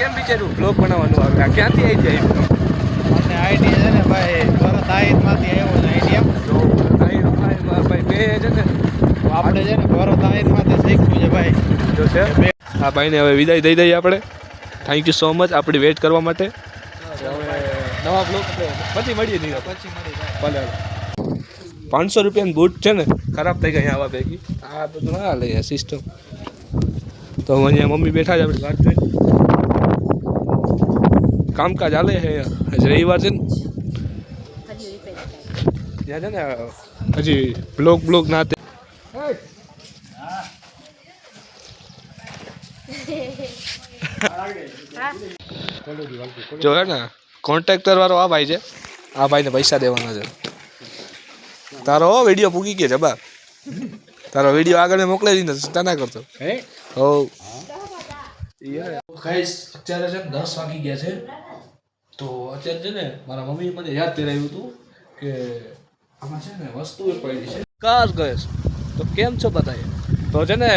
કેમ વિચાર્યું બ્લોગ બનાવવાનું આવે? આ ક્યાંથી આવી જાય મને આઈડિયા છે ને ભાઈ ભરત આહિરમાંથી આવ્યો છે આઈડિયા તો ભાઈ ભાઈ ભાઈ બે છે ને. આપણે છે ને ભરત આહિરમાંથી શીખવું છે ભાઈ. જો છે. આ ભાઈને હવે વિદાય દઈ દઈએ આપણે. થેન્ક યુ સો મચ આપણી વેટ કરવા માટે. નવા બ્લોગ પછી મળીએ નહીં. પછી મળી જાય ભલે. પાંચસો રૂપિયાની બૂટ છે ને ખરાબ થઈ ગઈ આવા ભેગી. આ બધું ના લઈએ સિસ્ટમ તો અહીંયા મમ્મી બેઠા છે આપણે વાત કામકાજ હાલે છે. આજે રવિવાર છે ને? ત્યાં છે ને હજી બ્લોગ બ્લોગ ના તે જો હે ને કોન્ટ્રાક્ટર વાળો આ ભાઈ છે. આ ભાઈને પૈસા દેવાના છે. તારો વીડિયો પૂકી ગયો છે બા. તારો વીડિયો આગળ મોકલી દીધો ચિંતા ના કરતો. હે? હો અત્યારે છે દસ વાગી ગયા છે. તો અત્યારે છે ને મારા મમ્મી મને યાદ કરાવ્યું હતું કે આમાં છે ને વસ્તુ પડી છે. કાર ગયેશ. તો કેમ છો બધાએ તો છે ને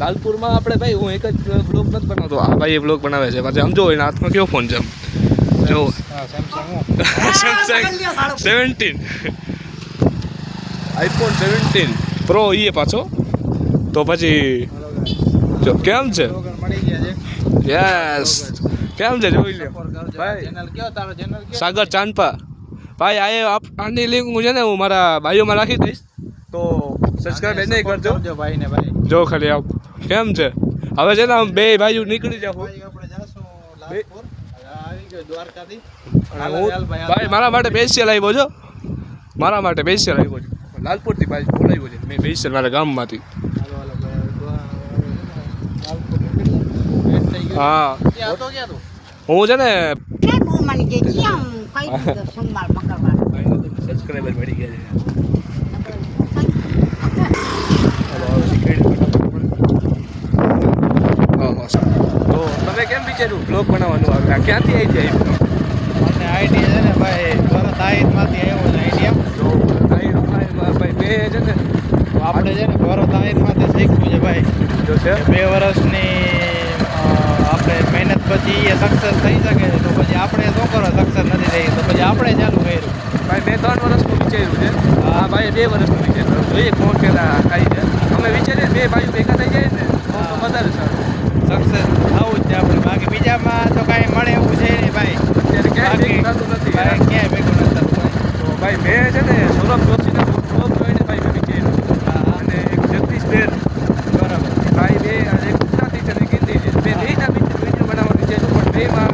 લાલપુરમાં આપણે ભાઈ હું એક જ બ્લોગ નથી બનાવતો. આ ભાઈ એ બ્લોગ બનાવે છે. પછી સમજો એના હાથમાં કેવો ફોન છે આમ જો Samsung seventeen iPhone seventeen pro એ પાછો. તો પછી જો કેમ છે? મળી ગયા છે. યસ કેમ છે? જોઈ લે ભાઈ. ચેનલ કયો? તારો ચેનલ કયો? સાગર ચાંદપા. ભાઈ આ આપ આની લિંક હું છે ને હું મારા ભાઈઓમાં રાખી દઈશ. તો સબસ્ક્રાઇબ એને કરજો. કરજો ભાઈ ને ભાઈ. જો ખાલી આપ કેમ છે? હવે છે ને આમ બે ભાઈઓ નીકળી જાવ ભાઈ મારા માટે સ્પેશિયલ આવ્યો છો મારા માટે પેશિયલ આવ્યો છે. લાલપુરથી ભાઈ બોલાવ્યો છે. મેં સ્પેશિયલ મારા ગામમાંથી હાલો હાલો ભાઈ દ્વાર- લાલપુર નીકળી વેટ થઈ ગયો હા ક્યાં હતો ક્યાં તું હું છે ને Cái bố mình cái chiang quay được xong mà bắt đầu vào. Subscriber મળી ગયા છે. હા, હા. તો તમે કેમ વિચાર્યું બ્લોગ બનાવવાનું આવે આ ક્યાંથી આવી જાય મને આઈડિયા છે ને ભાઈ ભરત આહિરમાંથી આવ્યો છે આઈડિયા ભાઈ બે છે ને આપણે છે ને ભરત આહિરમાંથી શીખ્યું છે ભાઈ જો છે બે વર્ષની પછી એ સક્સેસ થઈ શકે તો પછી આપણે શું કરો સક્સેસ નથી થઈ તો પછી આપણે ચાલુ કર્યું? ભાઈ મેં ત્રણ વર્ષનું વિચાર્યું છે. હા. ભાઈ બે વર્ષનું વિચાર્યું. જોઈએ કોણ પેલા થાય છે. અમે વિચારીએ બે ભાઈઓ ભેગા થઈ જાય ને તો વધારે સારું. સક્સેસ થવું જ છે આપણે. બાકી બીજામાં તો કાંઈ મળે એવું છે નહીં ભાઈ. અત્યારે ક્યાંય ભેગું થતું નથી ભાઈ ક્યાંય ભેગું નથી થતું ભાઈ મેં છે ને સૌરભ જોશીના બ્લોગ જોઈને ભાઈ મેં વિચાર્યું હા હા અને એક જગદીશ બેન બરાબર ભાઈ બે અને એક ગુજરાતી છે ને એક હિન્દી છે બે બેના વીડિયો બનાવવાનું વિચાર્યું પણ બેમાં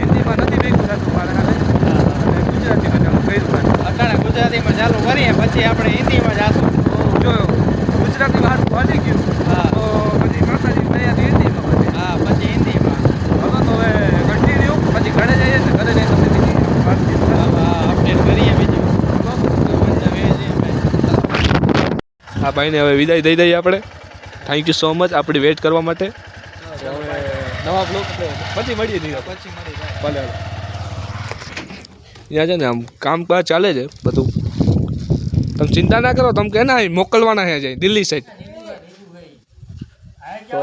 હિન્દીમાં નથી ભેગું થતું મારા હાલે હા, હા. અને ગુજરાતીમાં ચાલુ કર્યું મારે અટાણે ગુજરાતીમાં ચાલુ કરીએ પછી આપણે હિન્દીમાં જાશું તો જો ગુજરાતીમાં હારું હાલી ગયું હા. તો પછી માતાજી દયાથી હિન્દીમાં બને હા પછી હિન્દીમાં હવે તો હવે કન્ટિન્યુ પછી ઘરે જઈએ ને ઘરે જઈને તમને બીજી વાતચીત હા કરીશું. હા અપડેટ કરીએ બીજું તો મજા આવે છે ભાઈ આ ભાઈને હવે વિદાય દઈ દઈએ આપણે. થેન્ક યુ સો મચ આપણી વેટ કરવા માટે. નવા બ્લોગ પછી મળીએ નહીં પછી મળીએ. ભલે ત્યાં છે ને આમ કામકાજ ચાલે છે બધું. તમે ચિંતા ના કરો તમે કે ના અહીં મોકલવાના છે જાય. દિલ્હી સાઈડ તો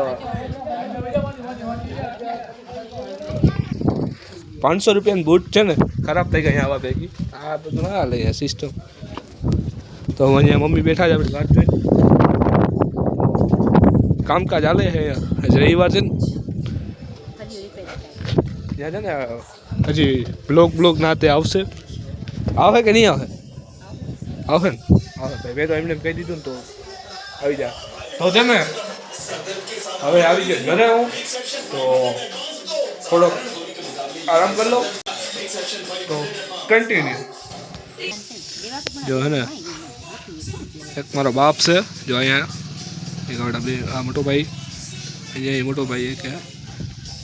પાંચસો રૂપિયાની બૂટ છે ને ખરાબ થઈ ગઈ આવા ભેગી. આ બધું ના લે સિસ્ટમ તો અહીંયા મમ્મી બેઠા છે, આપણે વાત કામકાજ હાલે છે આજે રવિવાર છે ને. ત્યાં છે ને, હજી બ્લોગ બ્લોગ ના તે આવશે. આવે કે નહીં આવે આવે ને? આવે ભાઈ, મેં તો એમને એમ કહી દીધું ને તો આવી જા. તો છે ને, હવે આવી ગયો ઘરે હું. તો થોડોક આરામ કરી લો. તો કન્ટિન્યુ જો હે ને એક મારો બાપ છે જો અહીંયા. એક બે આ મોટો ભાઈ. અહીંયા એ મોટો ભાઈ એક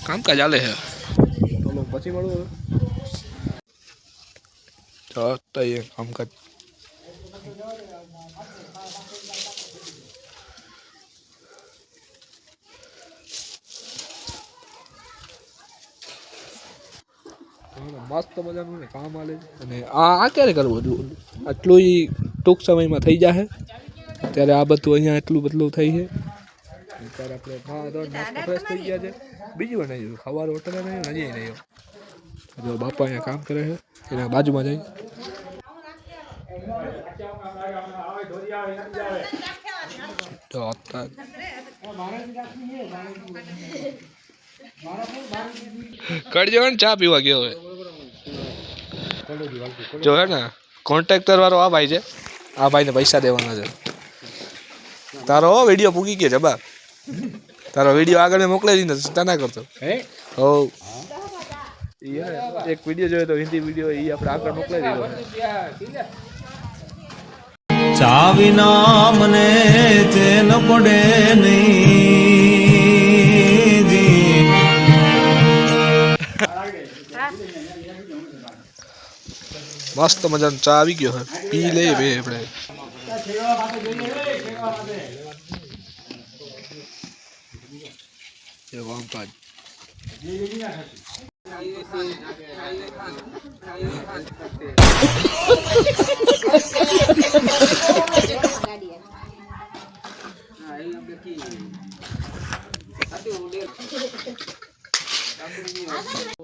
કામકાજ ચાલે છે. ચલો પછી મળું હવે. કામકાજ. મસ્ત મજાનું ને કામ આલે અને આ આ ક્યારે કરવું બધું આટલું ટૂંક સમયમાં થઈ જશે ત્યારે આ બધું અહીંયા એટલું બદલું થઈ છે. ત્યારે આપણે હા દોડ મસ્ત ફ્રેશ થઈ ગયા છે. બીજી વાર નહીં જોયું સવારે હોટલે નહીં હજી નહીં આવ્યો જો બાપા અહીંયા કામ કરે છે એના બાજુમાં જઈ. તો અત્યારે કરજો ને ચા પીવા ગયો હવે. જો હે ને કોન્ટ્રાક્ટર વાળો આ ભાઈ છે. આ ભાઈને પૈસા દેવાના છે. તારો વીડિયો પૂકી ગયો જબા તારો વીડિયો આગળ મેં મોકલાવી દીધો ચિંતા ના કરતો. હે? હો. એક વીડિયો જોયો તો હિન્દી વીડિયો એ આપણે આગળ મોકલાવી દીધો. ચાવિના મને ચેન પડે નહીં. જી મસ્ત મજાનો ચા આવી ગયો હે. પી લઈએ બે આપણે. એ વામકાજ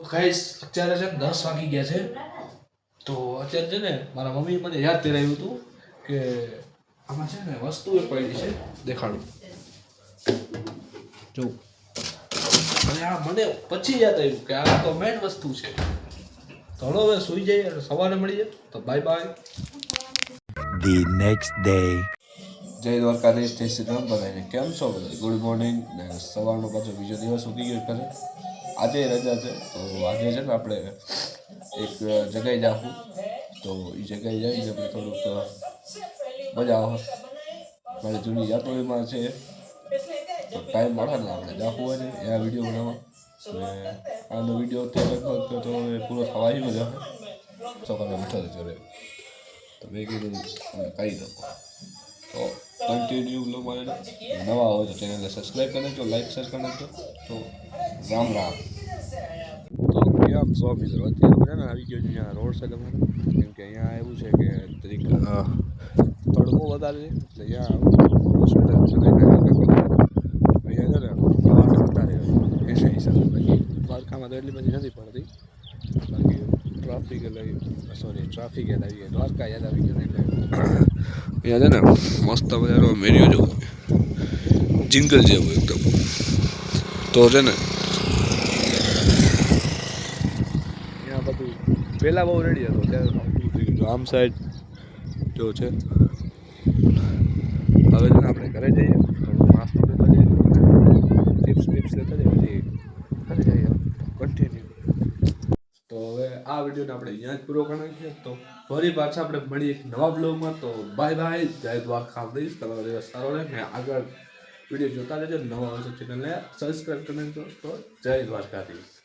ગાઈસ અત્યારે છે ને દસ વાગી ગયા છે. તો અત્યારે છે ને મારા મમ્મી મને યાદ કરાવ્યું હતું કે આમાં છે ને વસ્તુ એ પડી છે દેખાડું. જો. અને આ મને પછી યાદ આવ્યું કે આ તો મેન વસ્તુ છે. તો હલો હવે સુઈ જઈએ અને સવારે મળીએ તો bye bye the next day જય દ્વારકાધીશ જય શ્રી રામ બધાને. કેમ છો બધા? ગુડ મોર્નિંગ ને સવારનો પાછો બીજો દિવસ ઉગી ગયો કરે આજે રજા છે તો આજે છે ને આપણે એક જગ્યાએ જાઉં તો એ જગ્યાએ જઈને આપણે થોડુંક મજા આવે. મારી જૂની યાદો એમાં છે. ટાઈમ મળે ને આપણે જાવું હોય ને એના વીડિયો બનાવવા. ને આનો વીડિયો અત્યારે લગભગ તો હવે પૂરો થવા આવ્યો જ હશે. સવારે બેઠો જ ઘરે તો મેં કીધું કહી દઉં તો કન્ટિન્યુ બ્લોગ મારે નવા હોય તો ચેનલને સબસ્ક્રાઈબ કરી નાખજો લાઈક શેર કરી નાખજો. તો રામ રામ. આમ સો મિત્રો? અત્યારે ને આવી ગયો છે અહીંયા રોડ સાઈડ અમારે. કેમ કે અહીંયા એવું છે કે તરીક તડકો વધારે છે, એટલે અહીંયા હોસ્પિટલ અહીંયા છે વધારે એના હિસાબે. બાકી દ્વારકામાં તો એટલી બધી નથી પડતી. બાકી ટ્રાફિક એટલે સોરી ટ્રાફિક યાદ આવી ગયા દ્વારકા યાદ આવી ગયા એટલે અહીંયા છે ને મસ્ત મજાનો મેન્યુ જેવું. જિંગલ જેવું એકદમ. તો છે ને અહીંયા બધું, પહેલાં બહુ રેડી હતો ત્યારે આમ સાઈડ જો છે. હવે જો આપણે ઘરે જઈએ થોડું નાસ્તો લેતા જઈએ. ચિપ્સ બિપ્સ લેતા જઈએ, પછી ઘરે જઈએ. કન્ટિન્યુ તો હવે આ વિડીયોને આપણે અહીંયા જ પૂરો કરવાનો છે. તો ફરી પાછા આપણે મળીએ એક નવા બ્લોગમાં તો બાય બાય જય દ્વારકાધીશ. તમારો દિવસ સારો રહે ને આગળ વીડિયો જોતા રહેજો. નવા હોય તો ચેનલને સબસ્ક્રાઈબ કરી નાખજો. તો જય દ્વારકાધીશ.